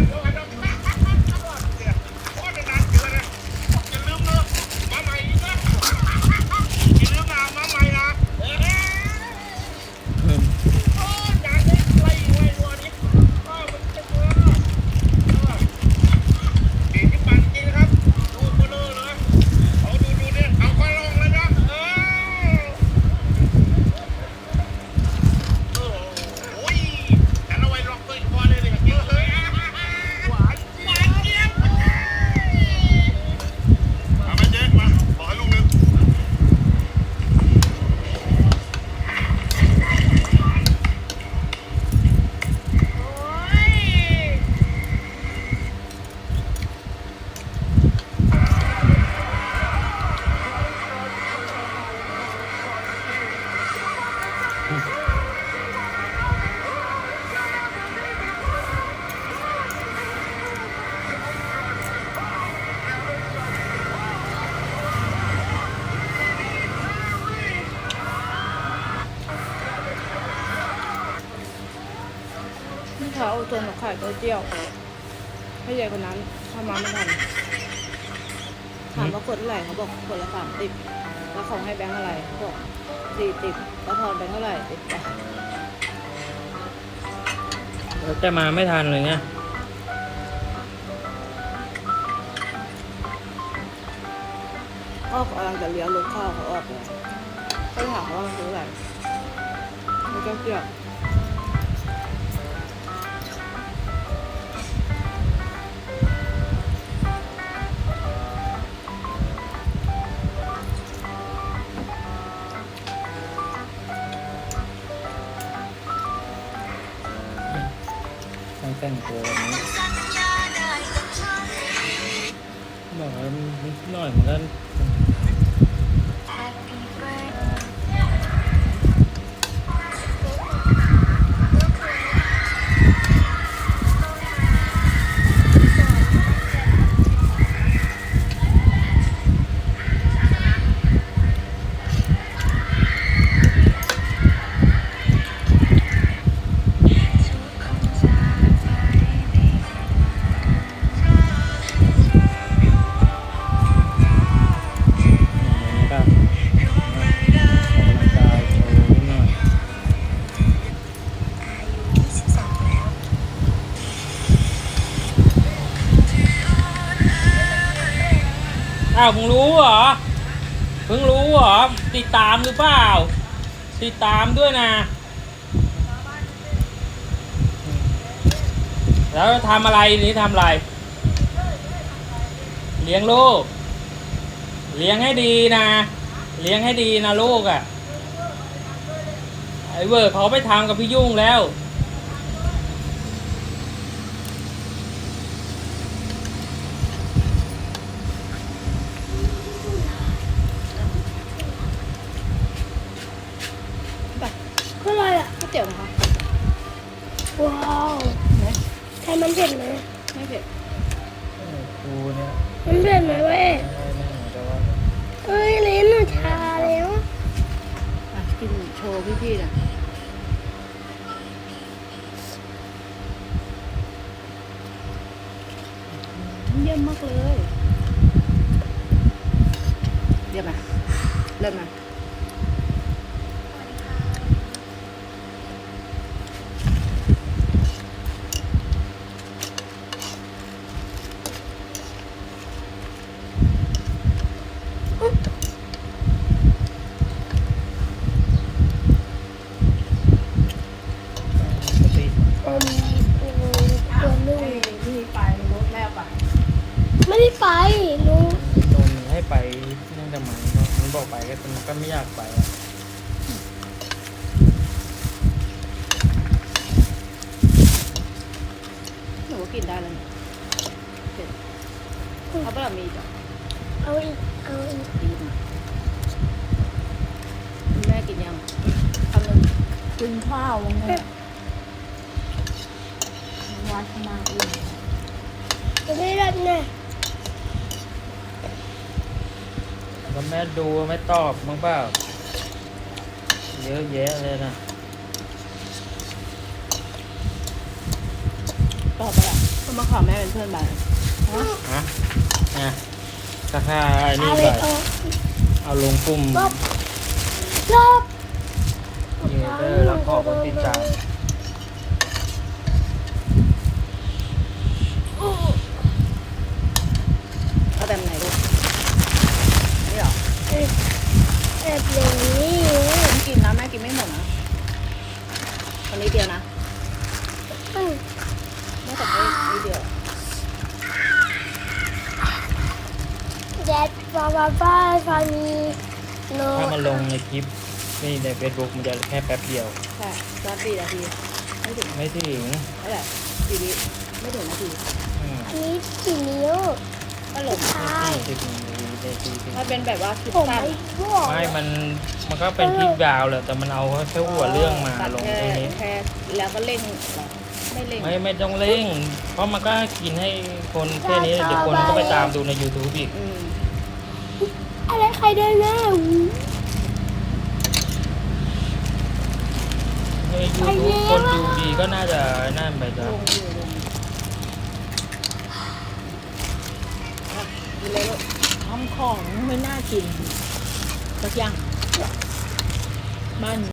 นี่เขาเอาตัวหนูขายก๋วเตี๋ยวให้ยายคนนั้นทำมาไม่ทันถามว่ากดเท่าไหร่เขาบอกกดละสามสิบแล้วเขาให้แบงค์อะไรเขาบอกสี่สิบแล้วทอนแบงค์เท่าไหร่ติดไปแล้วจะมาไม่ทันเลยเนี่ยก็กำลังจะเลี้ยวรถเข้าเขาออกเลยก็ถามเขาว่ามันซื้ออะไรแล้วก็เกี่ยว งแต่งตัวแบบนี้บอกว่านิดหน่อยมันก็ อ้าวมึงรู้เหรอเพิ่งรู้เหรอ ติดตามหรือเปล่า ติดตามด้วยนะ แล้วทำอะไรนี่ทำอะไร เลี้ยงลูก เลี้ยงให้ดีนะ เลี้ยงให้ดีนะลูกอะ่ะ ไอ้เวอร์เขาไปทำกับพี่ยุ่งแล้ว ก็อะไรอะ ก๋วย เตี๋ยวนะคะ ว้าวไหนใช่มันเผ็ดไหมไม่เผ็ดกูเนี่ยมันเผ็ดไหมเว้ยไม่ไม่แต่ว่าเอ้ยลิ้นหนูชาแล้วอะกินโชว์พี่ๆนะเยี่ยมมากเลยเยี่ยมไหมเริ่มไหมปกติ อมตัวลูก พี่ไปรถแม่ไป ไม่ได้ไปหนูโดนให้ไปเนื่องจากมันมันบอกไปก็มันก็ไม่อยากไปอะหนูก็กินได้แล้วเนี่ยเผ็ดเอาเปล่ามีจ้ะเอาอีกเอาอีกดีมาคุณแม่กินยังคำหนึ่งกินข้าววันนี้วัดมาอื่นจะไม่รับนะ แล้วแม่ดูไม่ตอบมั้งเปล่าเยอะแยะเลยนะตอบไปละอก็มาขอแม่เป็นเพื่อนบ้านฮะอะถ้าถ้าไอ้นี่เอาไปเลยเอาเอาลงปุ่มลบลบยูเตอร์แล้วขอคนติดตาม เอาแต่ไหนลูกนี่เหรอ แบบนี้ ผมกินนะแม่กินไม่หมดนะ คนนี้เดียวนะอืมแม่แต่ไม่นิดเดียวแดดฟ้าฟ้าฟ้าฟ้ามีโนถ้ามันลงในคลิปนี่ใน Facebook มันจะแค่แป๊บเดียวใช่ตอนสี่นาทีไม่ถึงไม่ถึงเท่าไหร่สี่วิไม่ถึงนาทีอืมอันนี้กี่นิ้วก็หลงใช่ สิบนาทีได้ทีสิถ้าเป็นแบบว่าคลิปผมสั้นไม่บอกไม่มันมันก็เป็นคลิปยาวแหละแต่มันเอาแค่หัวเรื่องมาตัดลงแค่ตรงนี้ แค่แล้วก็เร่งเหรอไม่เร่งไม่ไม่ต้องเร่ง เพราะมันก็กินให้คนแค่นี้เดี๋ยวคนก็ไปตามดูใน YouTube อีก อืมอะไรใครเดินหน้าใน YouTube คนดูดีก็น่าจะนั่นไปลจ้ะ งอยู่ลงอะกินเลยลูก ทำ ของไม่น่ากินสักอย่างบ้าน